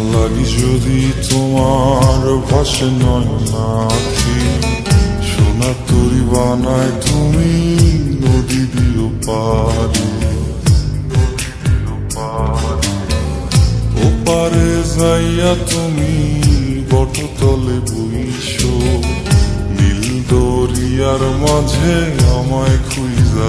যদি তোমার ভাসে নয় নাকি সোনা তরি বানায় তুমি নদী দিও পারি ওপারে যাইয়া তুমি বটতলে বইছো নীল দরিয়ার মাঝে আমায় খুইজা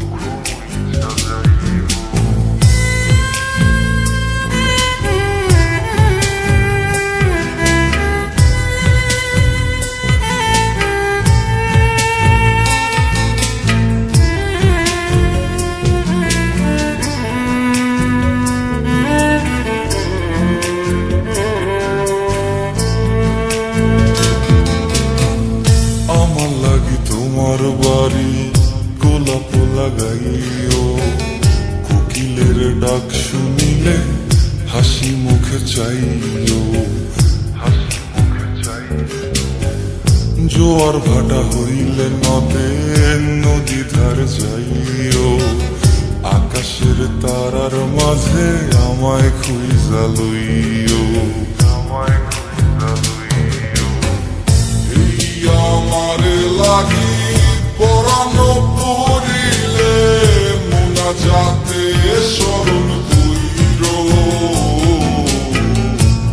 লাগাইও কোকিলের ডাক শুনিলে হাসি মুখে চাইও। জোয়ার ভাটা হইলে নদে, নদী ধার যাইও। আকাশের তারার মাঝে আমায় খুঁজা লইও। আমায় খুঁজা লইও। এই আমার লাগি পরানো যাতে স্মরণ কইর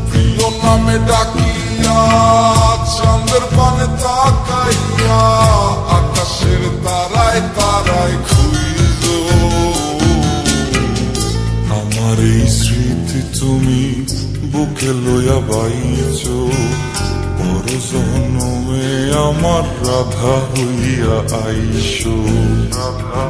প্রিয় নামে ডাকিয়া, চাঁদের পানে তাকাইয়া, আকাশের তারায় তারায় খুইজ আমার এই স্মৃতি তুমি বুকে লইয়া বাইছ বড় জনমে আমার রাধা হইয়া আইস। Radha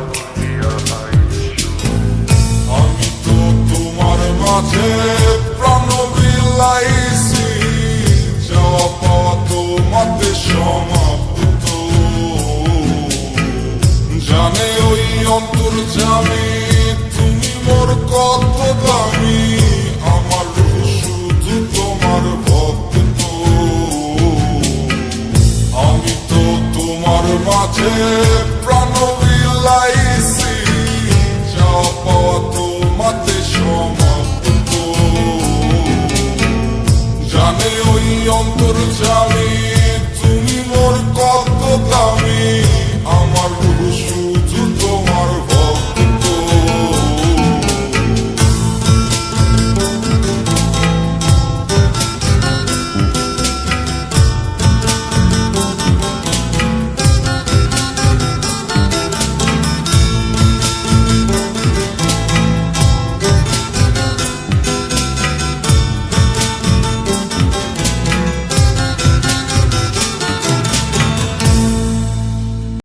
Yıldırım atıp